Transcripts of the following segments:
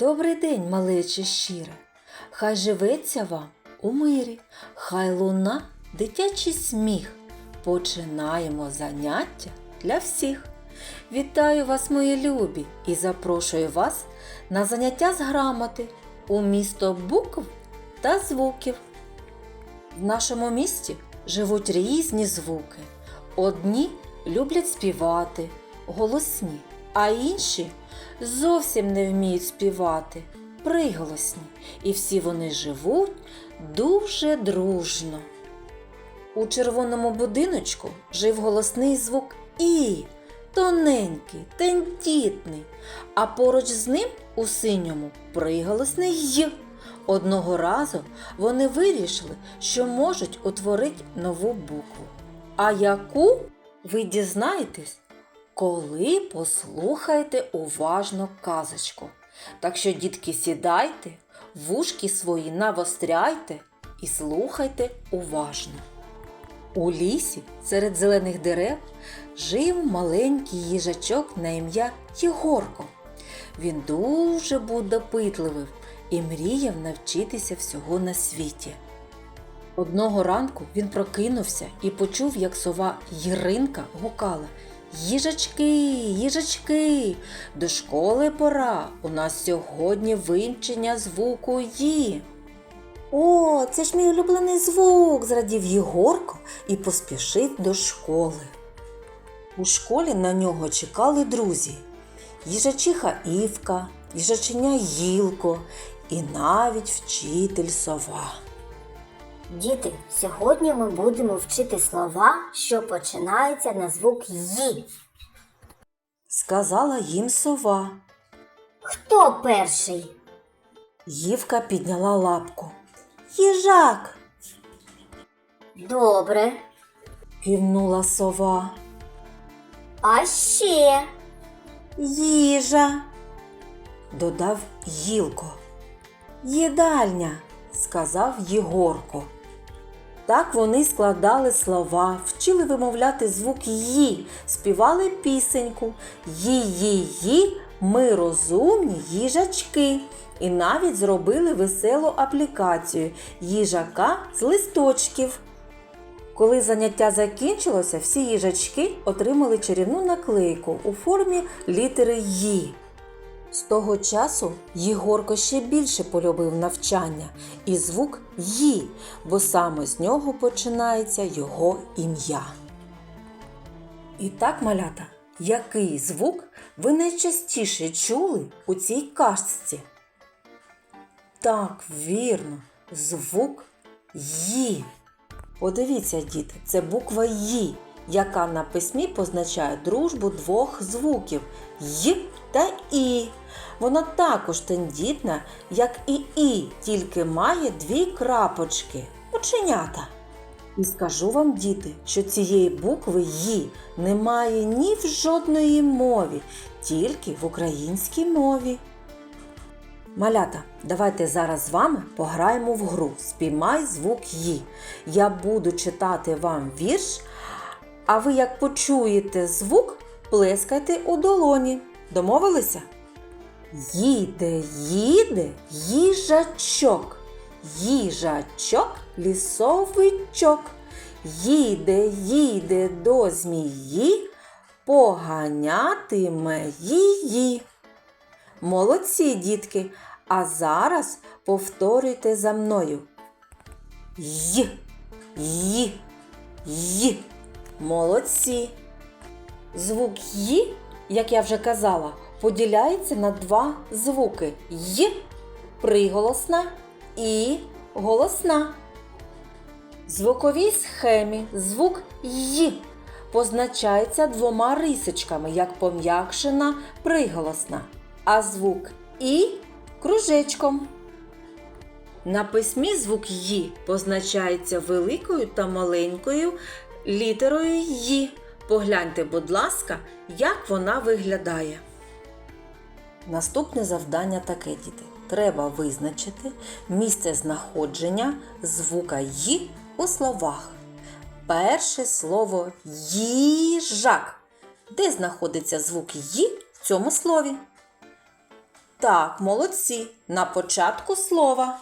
Добрий день, малече щире, хай живеться вам у мирі, хай луна дитячий сміх. Починаємо заняття для всіх. Вітаю вас, мої любі, і запрошую вас на заняття з грамоти у місто букв та звуків. В нашому місті живуть різні звуки. Одні люблять співати, голосні, а інші зовсім не вміють співати, приголосні, і всі вони живуть дуже дружно. У червоному будиночку жив голосний звук І, тоненький, тендітний, а поруч з ним у синьому приголосний Й. Одного разу вони вирішили, що можуть утворити нову букву. А яку ви дізнаєтесь, коли послухаєте уважно казочку. Так що, дітки, сідайте, вушки свої навостряйте і слухайте уважно. У лісі серед зелених дерев жив маленький їжачок на ім'я Єгорко. Він дуже був допитливий і мріяв навчитися всього на світі. Одного ранку він прокинувся і почув, як сова Єринка гукала Їжачки, їжачки, до школи пора. У нас сьогодні вивчення звуку Ї. О, це ж мій улюблений звук, зрадів Єгорко і поспішив до школи. У школі на нього чекали друзі їжачиха Івка, їжаченя Гілко і навіть вчитель сова. Діти, сьогодні ми будемо вчити слова, що починаються на звук «ї». Сказала їм сова. Хто перший? Ївка підняла лапку. Їжак. Добре. кивнула сова. А ще Їжа. Додав Гілко. Їдальня, сказав Єгорко. Так вони складали слова, вчили вимовляти звук Ї, співали пісеньку Ї-ї-ї, ми розумні їжачки. І навіть зробили веселу аплікацію їжака з листочків. Коли заняття закінчилося, всі їжачки отримали чарівну наклейку у формі літери Ї. З того часу Єгорко ще більше полюбив навчання і звук Ї, бо саме з нього починається його ім'я. І так, малята, який звук ви найчастіше чули у цій казці? Так, вірно, звук Ї. Подивіться, діти, це буква Ї, яка на письмі позначає дружбу двох звуків Й та І. Вона також тендітна, як і І, тільки має дві крапочки оченята. І скажу вам, діти, що цієї букви Ї немає ні в жодної мові, тільки в українській мові. Малята, давайте зараз з вами пограємо в гру Спіймай звук Ї. Я буду читати вам вірш, а ви, як почуєте звук, плескайте у долоні. Домовилися? Їде, їде їжачок, їжачок лісовичок. Їде, їде до змії, поганятиме її. Молодці, дітки! А зараз повторюйте за мною. Й, й, й. Молодці. Звук Й, як я вже казала, поділяється на два звуки Й приголосна і голосна. Звуковій схемі звук Й позначається двома рисочками, як пом'якшена приголосна, а звук І кружечком. На письмі звук Ї позначається великою та маленькою літерою Ї. Погляньте, будь ласка, як вона виглядає. Наступне завдання таке, діти. Треба визначити місце знаходження звука Й у словах. Перше слово їжак. Де знаходиться звук Ї в цьому слові? Так, молодці. На початку слова.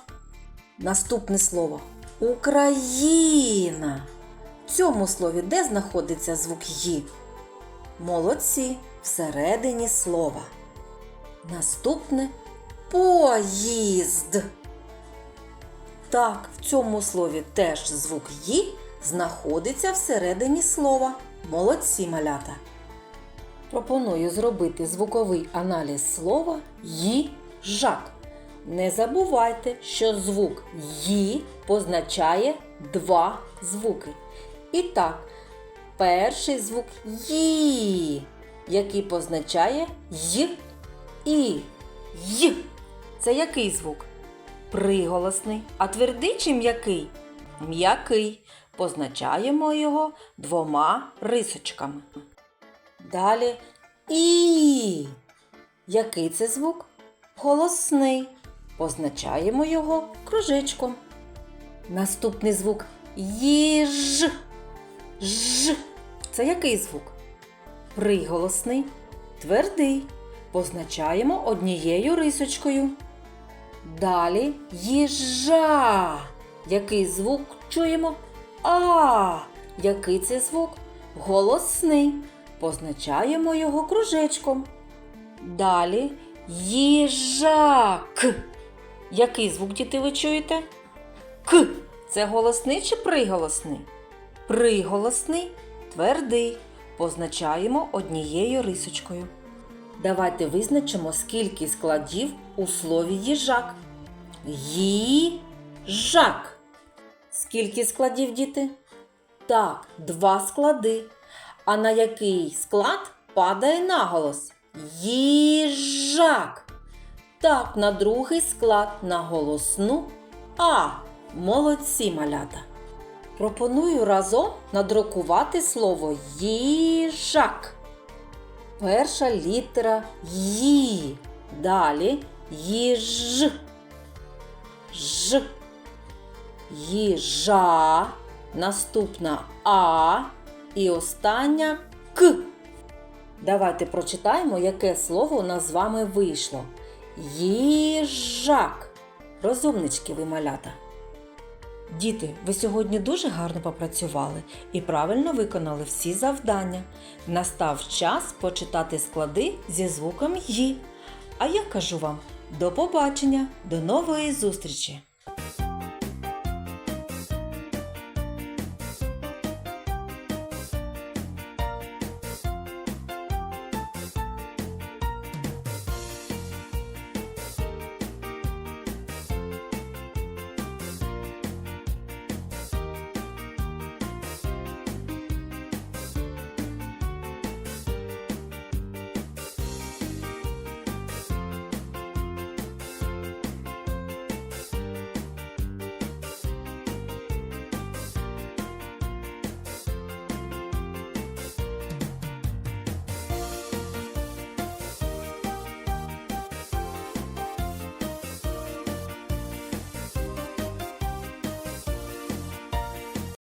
Наступне слово Україна. Цьому слові де знаходиться звук Ї? Молодці всередині слова. Наступне поїзд. Так, в цьому слові теж звук Ї знаходиться всередині слова. Молодці малята. Пропоную зробити звуковий аналіз слова їжак. Не забувайте, що звук «ї» позначає два звуки. І так, перший звук «ї», який позначає «й» і «й». Це який звук? Приголосний. А твердий чи м'який? М'який. Позначаємо його двома рисочками. Далі І. Який це звук? Голосний. Позначаємо його кружечком. Наступний звук їж. Ж. Це який звук? Приголосний. Твердий. Позначаємо однією рисочкою. Далі їжа. Який звук чуємо? А. Який це звук? Голосний. Позначаємо його кружечком. Далі їжак. Який звук діти ви чуєте? К. Це голосний чи приголосний? Приголосний, твердий. Позначаємо однією рисочкою. Давайте визначимо, скільки складів у слові їжак. Їжак. Скільки складів, діти? Так, два склади. А на який склад падає наголос? Їжак. Так, на другий склад на голосну А. Молодці малята. Пропоную разом надрукувати слово їжак. Перша літера Ї. Далі їж. Ж. Їжа. Наступна А. І остання К. Давайте прочитаємо, яке слово у нас з вами вийшло. Їжак. Розумнички ви малята. Діти, ви сьогодні дуже гарно попрацювали і правильно виконали всі завдання. Настав час почитати склади зі звуком «ї». А я кажу вам до побачення, до нової зустрічі!